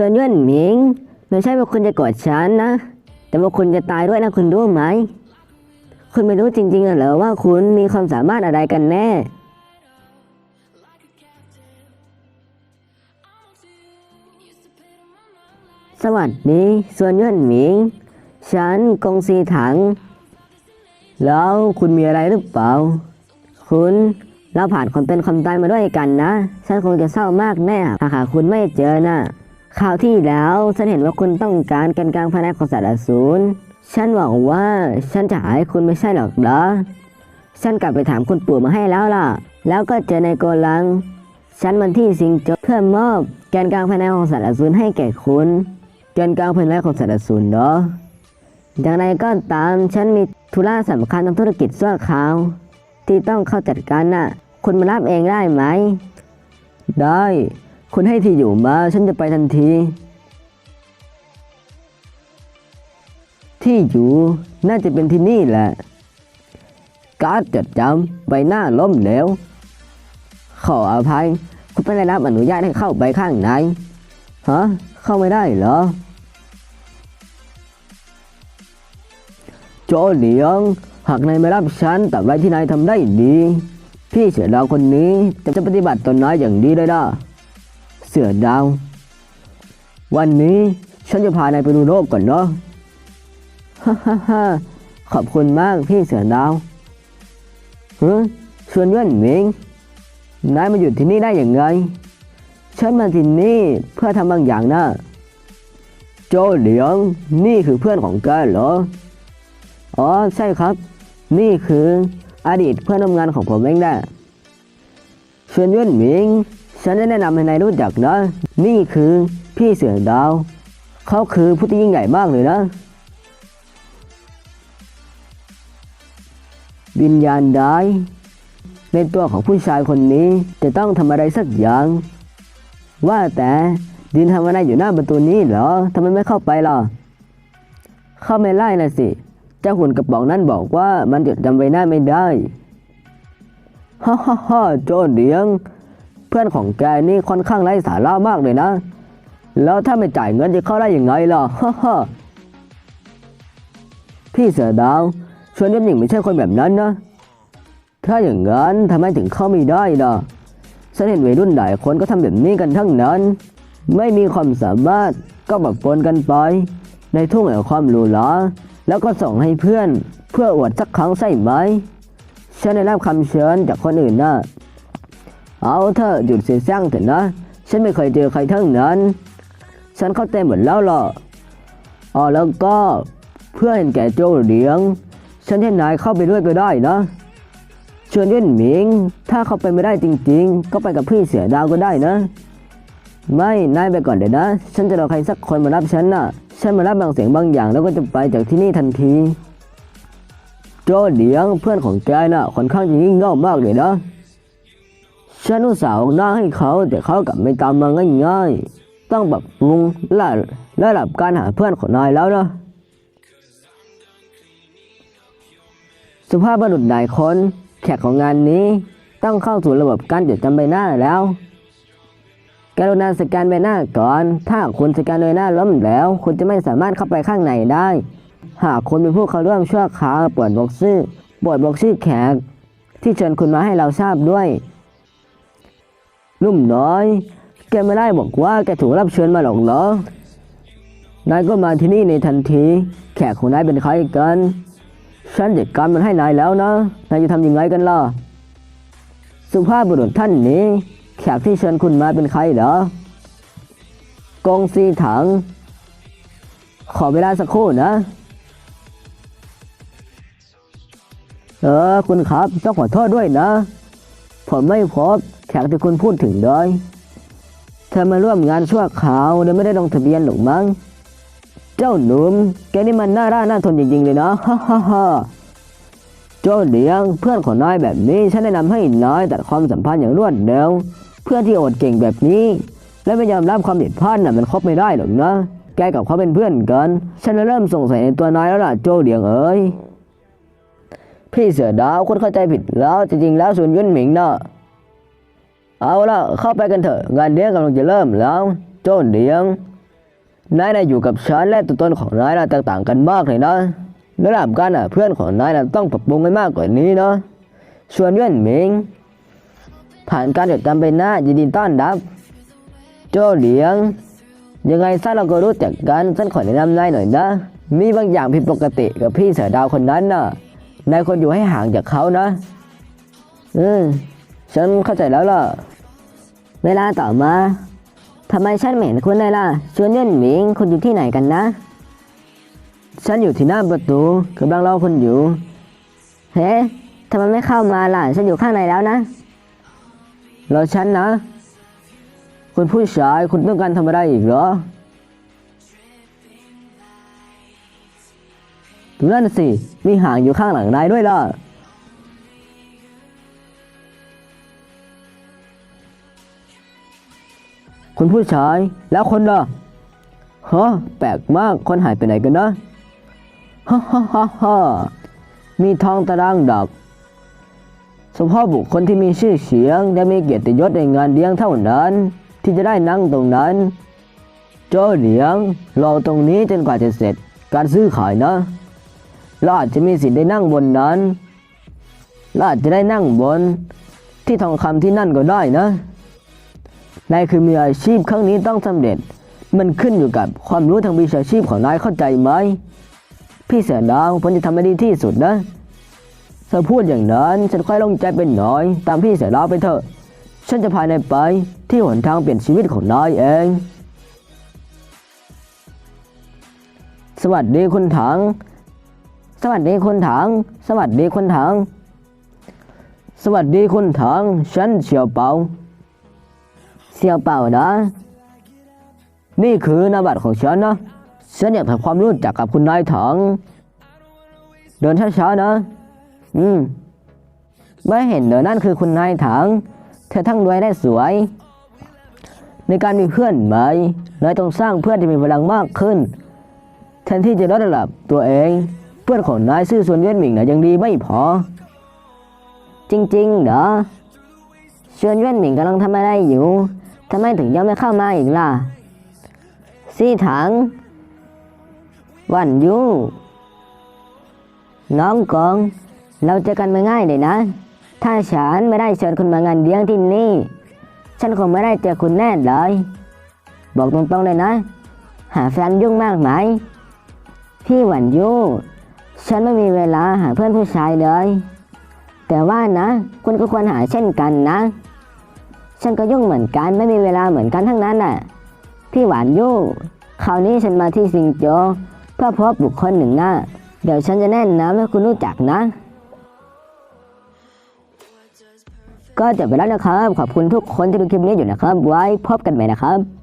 ชิญย่วนหมิง ไม่ใช่ว่าคุณจะกอดฉันนะ แต่ว่าคุณจะตายด้วยนะคุณรู้ไหม คุณไม่รู้จริงๆเหรอว่าคุณมีความสามารถอะไรกันแน่ สวัสดีส่วนย่วนหมิง ฉันกงซีถัง แล้วคุณมีอะไรหรือเปล่า คุณเราผ่านคนเป็นคนตายมาด้วยกันนะ ฉันคงจะเศร้ามากแน่หากคุณไม่เจอนะ ข่าวที่แล้วฉันเห็นว่าคุณต้องการกันกลางภายในของสารสูรฉันหวังว่าฉันจะหาให้คุณไม่ใช่หรอกเหรอ ฉันกลับไปถามคุณปู่มาให้แล้วล่ะ แล้วก็เจอในโกลัง ฉันมันที่สิงโจเพื่อมอบแกนกลางภายในของสารสูรให้แก่คุณแกนกลางภายในของสารสูรเนาะอย่างไรก็ตามฉันมีธุระสำคัญทางธุรกิจชั่วคราว ที่ต้องเข้าจัดการน่ะ คุณมารับเองได้ไหม ได้ คุณให้ที่อยู่มาฉันจะไปทันที ที่อยู่น่าจะเป็นที่นี่แหละ การดจดจำใบหน้าล้มเหลวขออภัย คุณไม่ได้รับอนุญาตให้เข้าไปข้างในฮะเข้าไม่ได้เหรอโจเหลียงหากนายไม่รับฉันแต่ไรที่นายทำได้ดี พี่เสือดาวคนนี้จะจะปฏิบัติตนนายอย่างดีเลยนะ เสือดาว วันนี้ฉันจะพานายไปดูโลกก่อนเนาะฮ่าฮ่าฮ่าขอบคุณมากพี่เสือดาวเฮ้ยชวนเยื่อนหมิงนายมาอยู่ที่นี่ได้อย่างไง ฉันมาที่นี่เพื่อทำบางอย่างนะโจเหลียงนี่คือเพื่อนของแกเหรอ อ๋อใช่ครับ นี่คืออดีตเพื่อนร่วมงานของผมเองนะเชิญยุ่นหมิง ฉันจะแนะนำให้นายรู้จักนะ นี่คือพี่เสือดาว เขาคือผู้ที่ยิ่งใหญ่มากเลยนะ วิญญาณได้ายในตัวของผู้ชายคนนี้จะต้องทำอะไรสักอย่าง ว่าแต่ดินทำอะไรอยู่หน้าประตูนี้เหรอทำไมไม่เข้าไปล่ะ เข้าไม่ไล่นะสิ เจ้าหุ่นกระป๋องนั้นบอกว่ามันจดจำไว้หน้าไม่ได้ ฮ่าฮ่าฮ่าโจเดียง เพื่อนของแกนี่ค่อนข้างไร้สาระมากเลยนะ แล้วถ้าไม่จ่ายเงินจะเข้าได้ยังไงล่ะฮ่าฮ่าพี่เสือดาวชวนยศหญิงไม่ใช่คนแบบนั้นนะ ถ้าอย่างนั้นทำไมถึงเข้าไม่ได้ล่ะฉันเห็นวัยรุ่นหลายคนก็ทำแบบนี้กันทั้งนั้น ไม่มีความสามารถก็แบบปนกันไป ในทุ่งแห่งความหรูหราแล้วก็ส่งให้เพื่อนเพื่ออวดสักครั้งใช่ไหมฉันได้รับคำเชิญจากคนอื่นนะ เอาเถอะหยุดเสียสร้างเถอะนะ ฉันไม่เคยเจอใครทั้งนั้น ฉันเข้าใจหมดแล้วล่ะอ๋อแล้วก็เพื่อเห็นแก่โจเหลียง ฉันให้นายเข้าไปด้วยก็ได้นะเชิญเย่นหมิง ถ้าเขาไปไม่ได้จริง ๆ ก็ไปกับพี่เสือดาวก็ได้นะ ไม่ นายไปก่อนเดี๋ยวนะ ฉันจะรอใครสักคนมารับฉันน่ะ ฉันมารับบางเสียงบางอย่างแล้วก็จะไปจากที่นี่ทันที โจเดียงเพื่อนของแกน่ะค่อนข้างจะยิ่งเง่ามากเลยนะ ฉันอุตส่าห์เอาหน้าให้เขาแต่เขากลับไม่ตามมาง่ายๆ ต้องปรับปรุงและระดับการหาเพื่อนของนายแล้วนะสุภาพบุรุษหลายคนแขกของงานนี้ต้องเข้าสู่ระบบการจดจำใบหน้าแล้วกรุณาสแกนใบหน้าก่อน ถ้าคุณสแกนใบหน้าล้มแล้ว คุณจะไม่สามารถเข้าไปข้างในได้ หากคุณเป็นผู้เข้าร่วมชั่วคราวปวดบอกชื่อปวดบอกชื่อแขก ที่เชิญคุณมาให้เราทราบด้วย นุ่มน้อย แกไม่ได้บอกว่าแกถูกรับเชิญมาหรอกเหรอ นายก็มาที่นี่ในทันที แขกของนายเป็นใครกัน ฉันจัดการมันให้นายแล้วนะ นายจะทำยังไงกันล่ะ สุภาพบุรุษท่านนี้ แขกที่เชิญคุณมาเป็นใครเหรอกองซีถัง ขอเวลาสักครู่นะ เออคุณครับ ต้องขอโทษด้วยนะ ผมไม่พบแขกที่คุณพูดถึงเลยเธอมาร่วมงานชั่วคราวโดยไม่ได้ลงทะเบียนหรอกมั้ง เจ้าหนุ่มแกนี่มันน่าร่าน่าทนจริงๆเลยเนะฮ่าฮ่าฮ่าโจ้เลียงเพื่อนของนายแบบนี้ฉันแนะนำให้นายตัดความสัมพันธ์อย่างรวดเร็ว เพื่อนที่อดเก่งแบบนี้ และไม่ยอมรับความผิดพลาดน่ะมันคบไม่ได้หรอกนะ แกกับเขาเป็นเพื่อนกัน ฉันเริ่มสงสัยในตัวนายแล้วล่ะโจ้เลียงเอ๋ย พี่เสือดาวคุณเข้าใจผิดแล้วจริงๆแล้วส่วนยุ่นหมิงเนาะเอาละเข้าไปกันเถอะ งานเลี้ยงกำลังจะเริ่มแล้ว โจ้เลียงนายน่ะอยู่กับฉันและตัวตนของนายน่ะแตกต่างกันมากเลยนะระดับการอะเพื่อนของนายน่ะต้องปรับปรุงให้มากกว่านี้เนาะชวนเยื่อนหมิง ผ่านการจดจำใบหน้ายินดีต้อนรับ โจเหลียง ยังไงซะเราก็รู้จักกันฉันขอแนะนำนายหน่อยนะ มีบางอย่างผิดปกติกับพี่เสือดาวคนนั้นน่ะ นายควรอยู่ให้ห่างจากเขานะ อืม ฉันเข้าใจแล้วล่ะ เวลาต่อมาทำไมฉันไม่เห็นคุณเลยล่ะ ชวนเย่นหมิงคุณอยู่ที่ไหนกันนะ ฉันอยู่ที่หน้าประตูกำลังรอคุณอยู่ เฮ้ทำไมไม่เข้ามาล่ะ ฉันอยู่ข้างในแล้วนะ รอฉันนะ คุณผู้ชายคุณต้องการทำอะไรอีกเหรอ นั่นสิ มีหางอยู่ข้างหลังนายด้วยล่ะ คุณผู้ชายแล้วคนล่ะฮะแปลกมากคนหายไปไหนกันนะฮ่าฮ่าฮ่าฮ่ามีทองตารางดักเฉพาะบุคคลที่มีชื่อเสียงและมีเกียรติยศในงานเลี้ยงเท่านั้น ที่จะได้นั่งตรงนั้นโจเหลียงรอตรงนี้จนกว่าจะเสร็จการซื้อขายนะ เราอาจจะมีสิทธิ์ได้นั่งบนนั้นเราอาจจะได้นั่งบนที่ทองคำที่นั่นก็ได้นะนายคือมีอาชีพครั้งนี้ต้องสำเร็จ มันขึ้นอยู่กับความรู้ทางวิชาชีพของนายเข้าใจไหมพี่เสือดาวผมจะทำให้ดีที่สุดนะเธอพูดอย่างนั้นฉันค่อยลงใจเป็นหน่อย ตามพี่เสียแล้วไปเถอะฉันจะพานายไปที่หนทางเปลี่ยนชีวิตของนายเอง สวัสดีคุณถัง สวัสดีคุณถัง สวัสดีคุณถัง สวัสดีคุณถัง ฉันเสี่ยวเปา เสี่ยวเปานะ นี่คือนามบัตรของฉันนะ ฉันอยากทำความรู้จักกับคุณนายถัง เดินช้าๆนะ อืม ไม่เห็นเดี๋ยวนั่นคือคุณนายถัง เธอทั้งรวยและสวย ในการมีเพื่อนใหมนายต้องสร้างเพื่อนที่มีพลังมากขึ้น แทนที่จะลดระดับตัวเอง พื่อนของนายซื่อส่วนเวียนหมิงนะยังดีไม่พอ จริงๆเหรอชวนเวียนหมิงกำลังทำอะไรอยู่ทำไมถึงยังไม่เข้ามาอีกล่ะซี่ถัง วันยูน้องกอง เราเจอกันมาง่ายเลยนะ ถ้าฉันไม่ได้เชิญคุณมางานเลี้ยงที่นี่ ฉันคงไม่ได้เจอคุณแน่เลย บอกตรงๆเลยนะ หาแฟนยุ่งมากไหมพี่หวันยู ฉันไม่มีเวลาหาเพื่อนผู้ชายเลย แต่ว่านะ คุณก็ควรหาเช่นกันนะ ฉันก็ยุ่งเหมือนกันไม่มีเวลาเหมือนกันทั้งนั้นน่ะ พี่หวานยูคราวนี้ฉันมาที่สิงโจเพื่อพบบุคคลหนึ่งนะเดี๋ยวฉันจะแนะนำให้คุณรู้จักนะ ก็จบไปแล้วนะครับ ขอบคุณทุกคนที่ดูคลิปนี้อยู่นะครับ ไว้พบกันใหม่นะครับ